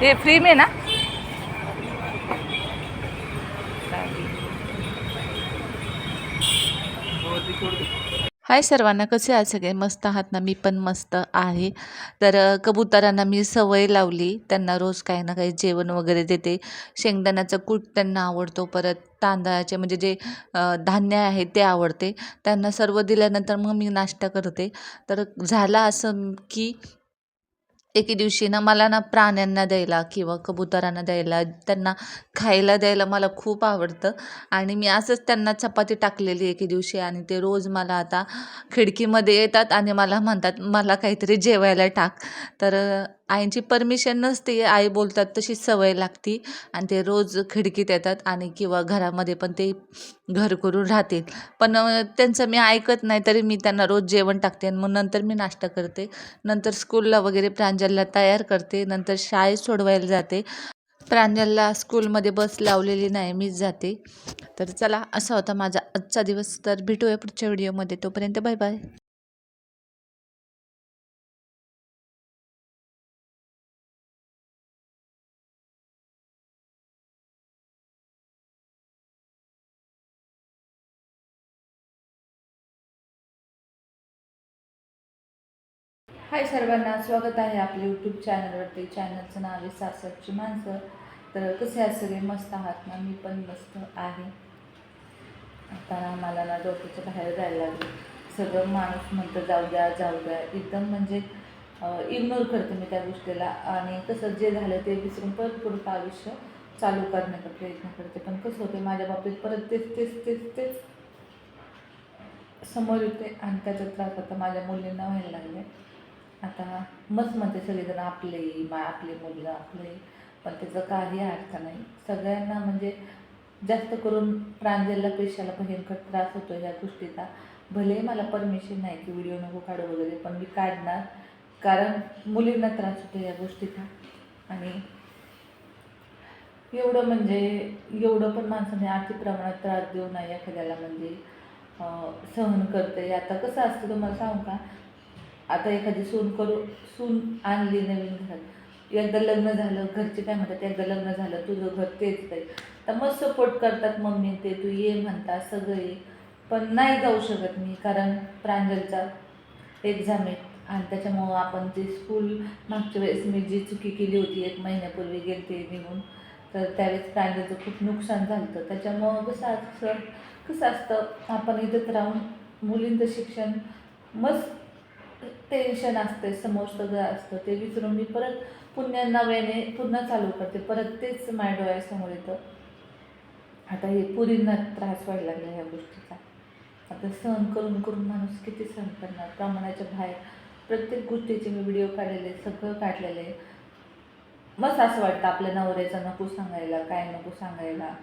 हे फ्री में ना? हाय सर्वांना कसे आहात सगळे? मस्त आहात ना? मी पण मस्त आहे. तर कबुतरांना मी सवय लावली. त्यांना रोज काही ना काही जेवण वगैरे देते. शेंगदाण्याचा कूट त्यांना आवडतो. परत तांदळाचे म्हणजे जे धान्य आहे ते आवडते. त्यांना सर्व दिल्यानंतर मग मी नाश्ता करते. तर झाला असं की एके दिवशी ना मला ना प्राण्यांना द्यायला किंवा कबुतरांना द्यायला त्यांना खायला द्यायला मला खूप आवडतं. आणि मी असंच त्यांना चपाती टाकलेली एके दिवशी आणि ते रोज मला आता खिडकीमध्ये येतात आणि मला म्हणतात मला काहीतरी जेवायला टाक. तर आईंची परमिशन नसते आई बोलतात तशी सवय लागती आणि ते रोज खिडकीत येतात आणि किंवा घरामध्ये पण ते घर करून राहतील. पण त्यांचं मी ऐकत नाही तरी मी त्यांना रोज जेवण टाकते आणि मग नंतर मी नाश्ता करते. नंतर स्कूलला वगैरे प्रांजलला तयार करते नंतर शाळेत सोडवायला जाते. प्रांजलला स्कूलमध्ये बस लावलेली नाही मीच जाते. तर चला असा होता माझा आजचा दिवस. तर भेटूया पुढच्या व्हिडिओमध्ये. तोपर्यंत बाय बाय. हाय सर्वांना स्वागत आहे आपल्या यूट्यूब चॅनलवरती चॅनलचं नाव आहे सासरची माणसं. तर कसे आहात सगळे? मस्त आहात ना? मी पण मस्त आहे. आता मला ना डोक्याच्या बाहेर जायला लागलं. सगळं माणूस म्हणतं जाऊ द्या जाऊ द्या. एकदम म्हणजे इग्नोर करते मी त्या गोष्टीला. आणि कसं जे झालं ते विसरून परत पुढचं आयुष्य चालू करण्याचा प्रयत्न करते. पण कसं होते माझ्या बाबतीत परत तेच तेच तेच तेच समोर येते आणि त्याचा त्रास आता माझ्या मुलींना व्हायला लागले आता मस्त म्हणते सगळेजण आपले मा आपले मुलं आपले. पण त्याचं काही अर्थ नाही. सगळ्यांना म्हणजे जास्त करून प्रांजलला पेशाला भयंकर त्रास होतो ह्या गोष्टीचा. भले मला परमिशन नाही की व्हिडिओ नको काढू वगैरे पण मी काढणार. कारण मुलींना त्रास होतो या गोष्टीचा. आणि एवढं म्हणजे एवढं पण माणसाने अति प्रमाणात त्रास देऊ नये एखाद्याला म्हणजे सहन करते आता कसं असतं तुम्हाला सांगू का? आता एखादी सून करू सून आणली नवीन घरात एकदा लग्न झालं घरचे काय म्हणतात एकदा लग्न झालं तुझं घर तेच काही तर मग सपोर्ट करतात मम्मी ते तू ये म्हणता सगळं ये. पण नाही जाऊ शकत मी कारण प्रांजलचा एक्झाम आहे. आणि त्याच्यामुळं आपण ते स्कूल मागच्या वेळेस मी जी चुकी केली होती एक महिन्यापूर्वी गेलते निघून तर त्यावेळेस प्रांजलचं खूप नुकसान झालं होतं त्याच्यामुळं कसं असं कसं असतं आपण इथंच राहून मुलींचं शिक्षण मस्त टेन्शन असते समोर सगळं असतं ते विसरून मी परत पुन्हा नव्याने पुन्हा चालू करते. परत तेच माझ्या डोळ्यासमोर येतं. आता हे पुरींना त्रास व्हायला लागला ह्या गोष्टीचा. आता सहन करून करून माणूस किती सहन करणार? प्रमाणाच्या बाहेर प्रत्येक गोष्टीचे मी व्हिडिओ काढलेले सगळं काढलेले. आहे मस्त असं वाटतं आपल्या नवऱ्याचं नको सांगायला काय नको सांगायला.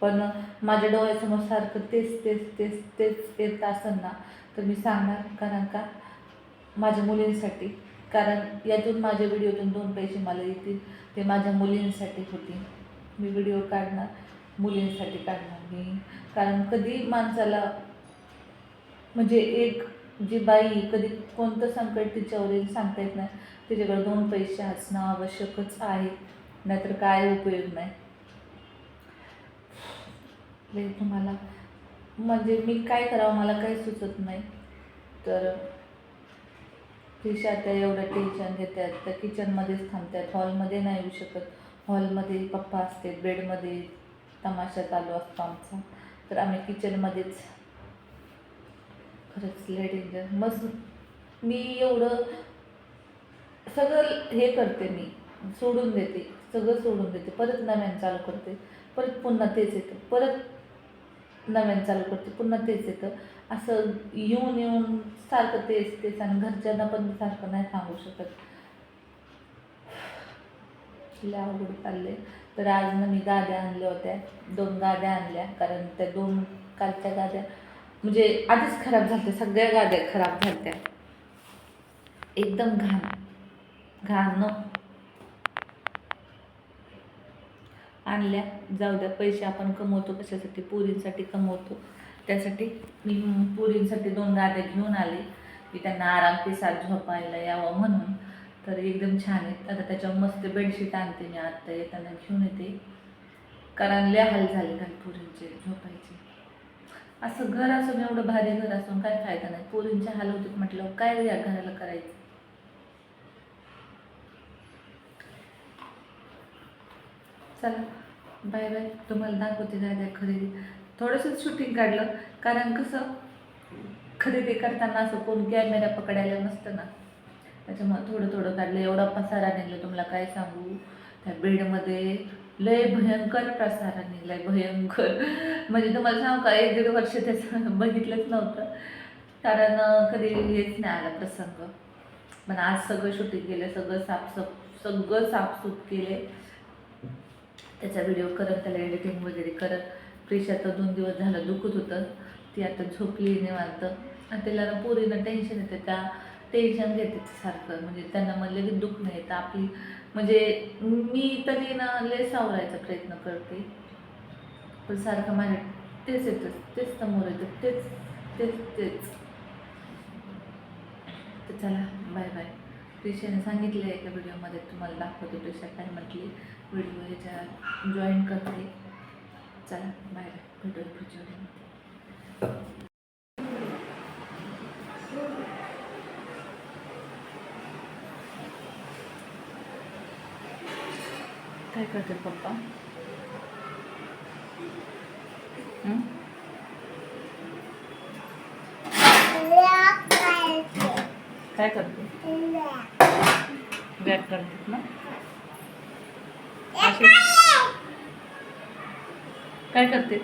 पण माझ्या डोळ्यासमोर सारखं तेच तेच तेच तेच येत असेल ना तर मी सांगणार कारण का? माझ्या मुलींसाठी. कारण यातून माझ्या व्हिडिओतून दोन पैसे मला येतील. ते माझ्या मुलींसाठी होतील मी व्हिडिओ काढणार मुलींसाठी काढणार मी. कारण कधी माणसाला म्हणजे एक जी बाई कधी कोणतं संकट तिच्यावर येईल सांगता येत नाही. तिच्याकडे दोन पैसे असणं आवश्यकच आहे. नाहीतर काय उपयोग नाही. लई तुम्हाला म्हणजे मी काय करावं मला काही सुचत नाही. तर तिशा त्या एवढं टेन्शन घेतात त्या किचनमध्येच थांबतात हॉलमध्ये नाही येऊ शकत. हॉलमध्ये पप्पा असते बेडमध्ये तमाशा चालू असतो आमचा. तर आम्ही किचनमध्येच खरंच लय डेंजर मस्त. मी एवढं सगळं हे करते मी. सोडून देते. सगळं सोडून देते. परत नव्यानं चालू करते. परत पुन्हा तेच येतं. परत नव्यानं चालू करते पुन्हा तेच येतं. असं येऊन येऊन सारखं तेच तेच आणि घरच्यांना पण सारखं नाही सांगू शकत. लय अवघड चालले तर आज ना मी गाद्या आणल्या होत्या दोन गाद्या आणल्या कारण त्या दोन कालच्या गाद्या म्हणजे आधीच खराब झाल्या सगळ्या गाद्या खराब झाल्या एकदम घाण घाण न आणल्या. जाऊ द्या पैसे आपण कमवतो कशासाठी? पुरींसाठी कमवतो. त्यासाठी मी पुरींसाठी दोन गाद्या घेऊन आले की त्यांना आराम पिसात झोपायला यावं म्हणून. तर एकदम छान आहेत. आता त्याच्यावर मस्त बेडशीट आणते मी. आत्ता येताना घेऊन येते. कारण लय हाल झाले काही पोरींचे झोपायचे. असं घर असून एवढं भारी घर असून काय फायदा नाही. पोरींचे हाल होते म्हटलं काय या घराला करायचं? चला. Bye bye. तुम्हाला दाखवते दादा खरेदी. थोडंसं शूटिंग काढलं कारण कसं खरेदी करताना असं कोण कॅमेरा पकडायला नसतं ना. त्याच्यामुळे थोडं थोडं काढलं. एवढा पसारा निघला तुम्हाला काय सांगू? त्या बेडमध्ये लय भयंकर पसारा निघलाय भयंकर. म्हणजे तुम्हाला सांगू का एक दीड वर्ष त्याचं बघितलंच नव्हतं. कारण कधी हेच नाही आला प्रसंग. पण आज सगळं शूटिंग केलं सगळं साफसफ सगळं साफसूफ केले त्याचा व्हिडिओ करत त्याला एडिटिंग वगैरे करत. प्रिशा तर दोन दिवस झालं दुखत होतं. ती आता झोपली निवांत. आणि त्याला पोरींना टेन्शन येते. त्या टेन्शन घेते सारखं. म्हणजे त्यांना मग लगेच दुःख नाही येतं. आपली म्हणजे मी तरी ना लय सावरायचा प्रयत्न करते. पण सारखं माझ्या तेच येतं. तेच समोर येतं. तेच तेच तेच. तर चला बाय बाय प्रिशाने सांगितलं एका व्हिडिओमध्ये तुम्हाला दाखवते प्रिशा काय म्हटली. व्हिडिओ ह्याच्या जॉईन करते. चला बाय भेटूया पुढच्या व्हिडिओमध्ये. काय करते पप्पा? काय करते? बॅग करते ना. काय करते?